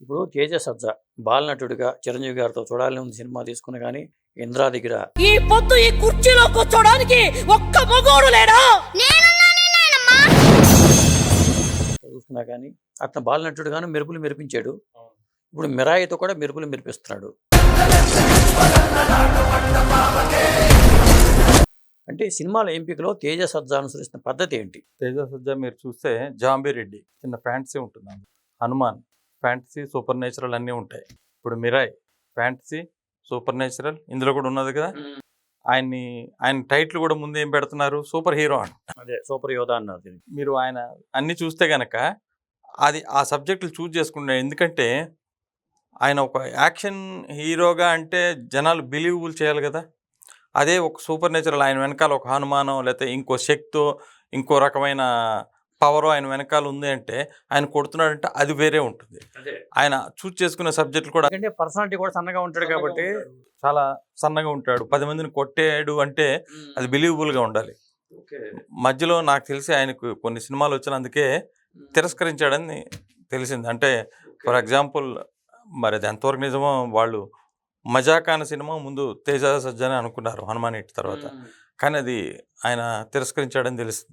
ఇప్పుడు తేజ సజ్జ బాలనటుడిగా చిరంజీవి గారితో చూడాలని ఉంది సినిమా తీసుకున్న కానీ ఇంద్రా దగ్గర. ఈ పొద్దు ఈ కుర్చీలో కూర్చోడానికి ఒక్క మగోడు లేడా? చూస్తున్నా కానీ అతను బాలనటుడుగాను మెరుపులు మెరిపించాడు. ఇప్పుడు మిరాయితో కూడా మెరుపులు మెరిపిస్తున్నాడు. అంటే సినిమాల ఎంపికలో తేజ సజ్జ అనుసరిస్తున్న పద్ధతి ఏంటి? తేజ సజ్జా మీరు చూస్తే జాంబీ రెడ్డి చిన్న ఫ్యాంటసీ ఉంటుంది. హనుమాన్. ఫ్యాంటసీ సూపర్ నేచురల్ అన్నీ ఉంటాయి. ఇప్పుడు మిరాయ్ ఫ్యాంటసీ సూపర్ నేచురల్ ఇందులో కూడా ఉన్నది కదా? ఆయన్ని ఆయన టైటిల్ కూడా ముందు ఏం పెడుతున్నారు? సూపర్ హీరో అని అదే సూపర్ యోధా అన్నారు. మీరు ఆయన అన్ని చూస్తే గనక అది ఆ సబ్జెక్టులు చూజ్ చేసుకున్నాడు ఎందుకంటే ఆయన ఒక యాక్షన్ హీరోగా అంటే జనాలు బిలీవబుల్ చేయాలి కదా? అదే ఒక సూపర్ నేచురల్ ఆయన వెనకాల ఒక హనుమానం లేకపోతే ఇంకో శక్తో ఇంకో రకమైన పవర్ ఆయన వెనకాల ఉంది అంటే ఆయన కొడుతున్నాడంటే అది వేరే ఉంటుంది. ఆయన చూజ్ చేసుకునే సబ్జెక్టులు కూడా ఎందుకంటే పర్సనాలిటీ కూడా సన్నగా ఉంటాడు కాబట్టి చాలా సన్నగా ఉంటాడు. పది మందిని కొట్టాడు అంటే అది బిలీవబుల్గా ఉండాలి. మధ్యలో నాకు తెలిసి ఆయనకు కొన్ని సినిమాలు వచ్చిన అందుకే తిరస్కరించాడని తెలిసింది. అంటే ఫర్ ఎగ్జాంపుల్ మరి అది ఎంతవరకు నిజమో వాళ్ళు మజాక్ అనే సినిమా ముందు తేజ సజ్జని అనుకున్నారు హనుమాన్ హిట్ తర్వాత. కానీ అది ఆయన తిరస్కరించాడని తెలిసింది